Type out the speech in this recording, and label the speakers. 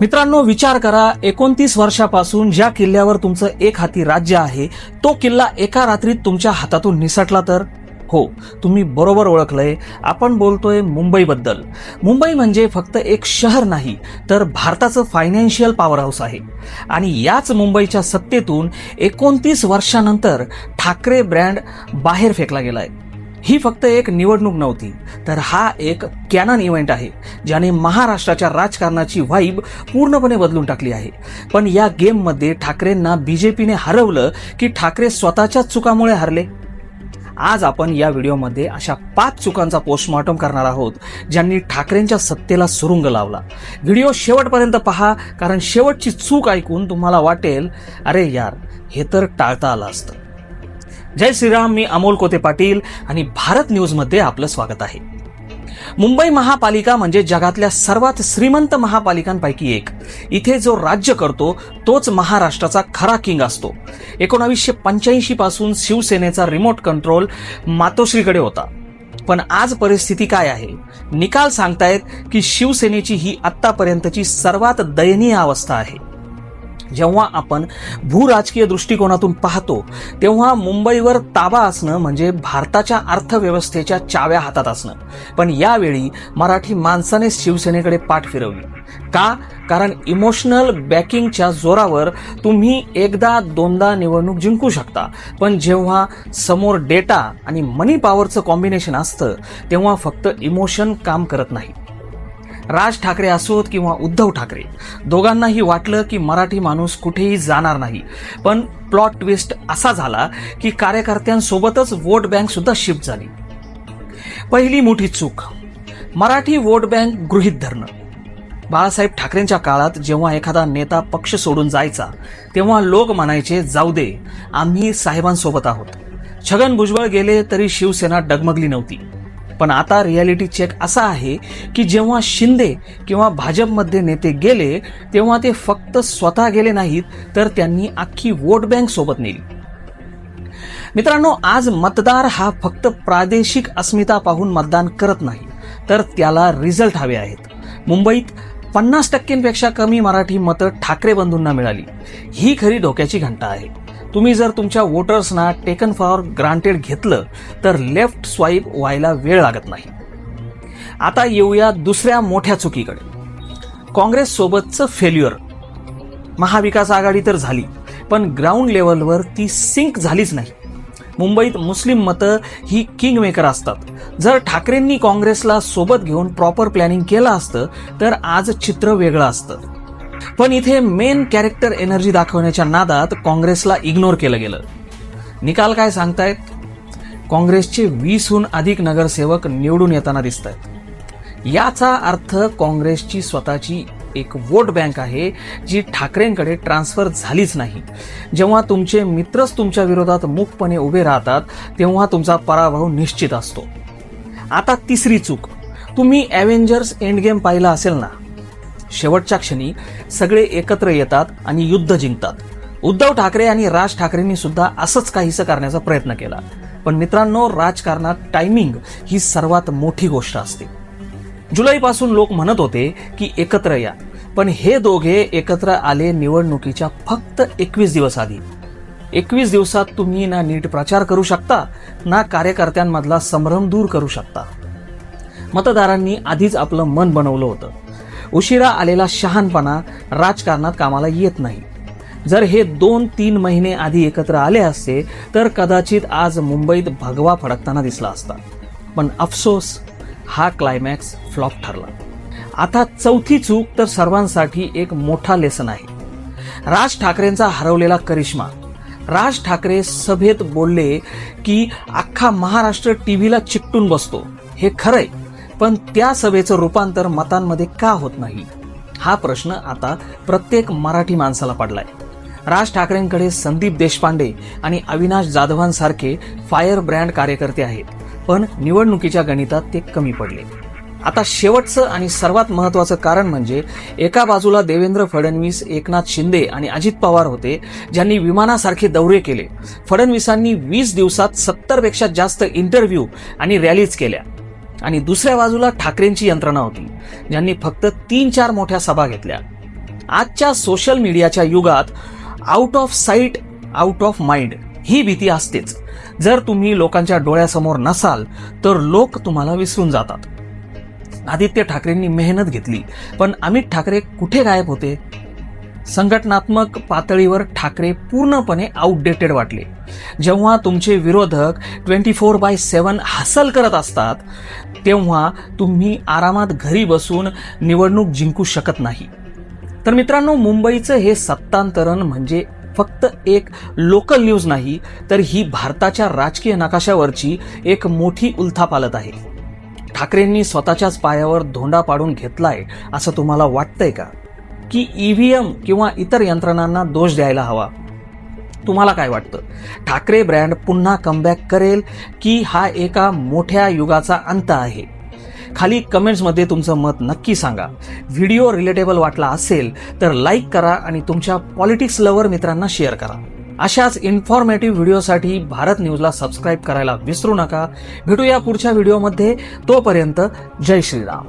Speaker 1: मित्रांनो विचार करा एकोणतीस वर्षापासून ज्या किल्ल्यावर तुमचं एक हाती राज्य आहे तो किल्ला एका रात्रीत तुमच्या हातातून निसटला तर? हो तुम्ही बरोबर ओळखलंय. आपण बोलतोय मुंबईबद्दल. मुंबई म्हणजे फक्त एक शहर नाही तर भारताचं फायनान्शियल पॉवर हाऊस आहे. आणि याच मुंबईच्या सत्तेतून एकोणतीस वर्षानंतर ठाकरे ब्रँड बाहेर फेकला गेलाय. ही फक्त एक निवडणूक नव्हती तर हा एक कॅनन इव्हेंट आहे ज्याने महाराष्ट्राच्या राजकारणाची व्हाईब पूर्णपणे बदलून टाकली आहे. पण या गेममध्ये ठाकरेंना बीजेपीने हरवलं की ठाकरे स्वतःच्याच चुकामुळे हरले? आज आपण या व्हिडिओमध्ये अशा पाच चुकांचा पोस्टमॉर्टम करणार आहोत ज्यांनी ठाकरेंच्या सत्तेला सुरुंग लावला. व्हिडिओ शेवटपर्यंत पहा कारण शेवटची चूक ऐकून तुम्हाला वाटेल अरे यार हे तर टाळता आलं असतं. जय श्रीराम मी अमोल कोते पाटील आणि भारत न्यूजमध्ये आपलं स्वागत आहे. मुंबई महापालिका म्हणजे जगातल्या सर्वात श्रीमंत महापालिकांपैकी एक. इथे जो राज्य करतो तोच महाराष्ट्राचा खरा किंग असतो. एकोणावीसशे पंच्याऐंशी पासून शिवसेनेचा रिमोट कंट्रोल मातोश्रीकडे होता. पण आज परिस्थिती काय आहे? निकाल सांगतायत की शिवसेनेची ही आत्तापर्यंतची सर्वात दयनीय अवस्था आहे. जेव्हा आपण भूराजकीय दृष्टिकोनातून पाहतो तेव्हा मुंबईवर ताबा असणं म्हणजे भारताच्या अर्थव्यवस्थेच्या चाव्या हातात असणं. पण यावेळी मराठी माणसाने शिवसेनेकडे पाठ फिरवली. का? कारण इमोशनल बॅकिंगच्या जोरावर तुम्ही एकदा दोनदा निवडणूक जिंकू शकता. पण जेव्हा समोर डेटा आणि मनी पॉवरचं कॉम्बिनेशन असतं तेव्हा फक्त इमोशन काम करत नाही. राज ठाकरे असोत किंवा उद्धव ठाकरे दोघांनाही वाटलं की मराठी माणूस कुठेही जाणार नाही. पण प्लॉट ट्विस्ट असा झाला की कार्यकर्त्यांसोबतच वोट बँक सुद्धा शिफ्ट झाली. पहिली मोठी चूक मराठी वोट बँक गृहीत धरणं. बाळासाहेब ठाकरेंच्या काळात जेव्हा एखादा नेता पक्ष सोडून जायचा तेव्हा लोक म्हणायचे जाऊ दे आम्ही साहेबांसोबत आहोत. छगन भुजबळ गेले तरी शिवसेना डगमगली नव्हती. पण आता रियालिटी चेक असा आहे की जेव्हा शिंदे किंवा भाजपमध्ये नेते गेले तेव्हा ते फक्त स्वतः गेले नाहीत तर त्यांनी अख्खी वोट बँक सोबत नेली. मित्रांनो आज मतदार हा फक्त प्रादेशिक अस्मिता पाहून मतदान करत नाही तर त्याला रिझल्ट हवे आहेत. मुंबईत पन्नास टक्क्यांपेक्षा कमी मराठी मतं ठाकरे बंधूंना मिळाली. ही खरी धोक्याची घंटा आहे. तुम्ही जर तुमच्या वोटर्सना टेकन फॉर ग्रांटेड घेतलं तर लेफ्ट स्वाईप व्हायला वेळ लागत नाही. आता येऊया दुसऱ्या मोठ्या चुकीकडे. काँग्रेससोबतचं फेल्युअर महाविकास आघाडी तर झाली पण ग्राउंड लेवलवर ती सिंक झालीच नाही. मुंबईत मुस्लिम मतं ही किंग मेकर असतात. जर ठाकरेंनी काँग्रेसला सोबत घेऊन प्रॉपर प्लॅनिंग केलं असतं तर आज चित्र वेगळं असतं. पण इथे मेन कॅरेक्टर एनर्जी दाखवण्याच्या नादात काँग्रेसला इग्नोर केलं गेलं. निकाल काय सांगतायत? काँग्रेसचे वीसहून अधिक नगरसेवक निवडून येताना दिसत आहेत याचा अर्थ काँग्रेसची स्वतःची एक वोट बँक आहे जी ठाकरेंकडे ट्रान्सफर झालीच नाही. जेव्हा तुमचे मित्रच तुमच्या विरोधात मुखपणे उभे राहतात तेव्हा तुमचा पराभव निश्चित असतो. आता तिसरी चूक. तुम्ही अव्हेंजर्स एंड गेम पाहिला असेल ना? शेवटच्या क्षणी सगळे एकत्र येतात आणि युद्ध जिंकतात. उद्धव ठाकरे आणि राज ठाकरेंनी सुद्धा असंच काहीसं करण्याचा प्रयत्न केला. पण मित्रांनो राजकारणात टायमिंग ही सर्वात मोठी गोष्ट असते. जुलैपासून लोक म्हणत होते की एकत्र या. पण हे दोघे एकत्र आले निवडणुकीच्या फक्त एकवीस दिवस आधी. एकवीस दिवसात तुम्ही ना नीट प्रचार करू शकता ना कार्यकर्त्यांमधला संभ्रम दूर करू शकता. मतदारांनी आधीच आपलं मन बनवलं होतं. उशिरा आलेला शहाणपणा राजकारणात कामाला येत नाही. जर हे दोन तीन महिने आधी एकत्र आले असते तर कदाचित आज मुंबईत भगवा फडकताना दिसला असता. पण अफसोस हा क्लायमॅक्स फ्लॉप ठरला. आता चौथी चूक तर सर्वांसाठी एक मोठा लेसन आहे. राज ठाकरेंचा हरवलेला करिश्मा. राज ठाकरे सभेत बोलले की अख्खा महाराष्ट्र टीव्हीला चिकटून बसतो. हे खरंय. पण त्या सभेचं रूपांतर मतांमध्ये का होत नाही? हा प्रश्न आता प्रत्येक मराठी माणसाला पडलाय. राज ठाकरेंकडे संदीप देशपांडे आणि अविनाश जाधवांसारखे फायर ब्रँड कार्यकर्ते आहेत पण निवडणुकीच्या गणितात ते कमी पडले. आता शेवटचं आणि सर्वात महत्वाचं कारण म्हणजे एका बाजूला देवेंद्र फडणवीस एकनाथ शिंदे आणि अजित पवार होते ज्यांनी विमानासारखे दौरे केले. फडणवीसांनी वीस दिवसात सत्तरपेक्षा जास्त इंटरव्ह्यू आणि रॅलीज केल्या. आणि दुसऱ्या बाजूला ठाकरेंची यंत्रणा होती. ज्यांनी फक्त तीन चार मोठ्या सभा घेतल्या. आजच्या सोशल मीडियाच्या युगात out of sight out of mind ही भीती असतेच. जर तुम्ही लोकांच्या डोळ्यासमोर नसाल तर लोक तुम्हाला विसरून जातात. आदित्य ठाकरेंनी मेहनत घेतली पण अमित ठाकरे कुठे गायब होते? संघटनात्मक पातळीवर ठाकरे पूर्णपणे आउटडेटेड वाटले. जेव्हा तुमचे विरोधक ट्वेंटी फोर बाय सेवन हासल करत असतात तेव्हा तुम्ही आरामात घरी बसून निवडणूक जिंकू शकत नाही. तर मित्रांनो मुंबईचं हे सत्तांतरण म्हणजे फक्त एक लोकल न्यूज नाही तर ही भारताच्या राजकीय नकाशावरची एक मोठी उलथापालत आहे. ठाकरेंनी स्वतःच्याच पायावर धोंडा पाडून घेतलाय असं तुम्हाला वाटतंय का? की ईव्हीएम किंवा इतर यंत्रणांना दोष द्यायला हवा. तुम्हाला काय वाटतं? ठाकरे ब्रँड पुन्हा कमबॅक करेल की हा एका मोठ्या युगाचा अंत आहे? खाली कमेंट्समध्ये तुमचं मत नक्की सांगा. व्हिडिओ रिलेटेबल वाटला असेल तर लाईक करा आणि तुमच्या पॉलिटिक्स लवर मित्रांना शेअर करा. अशाच इन्फॉर्मेटिव्ह व्हिडिओसाठी भारत न्यूजला सबस्क्राईब करायला विसरू नका. भेटूया पुढच्या व्हिडिओमध्ये तोपर्यंत जय श्रीराम.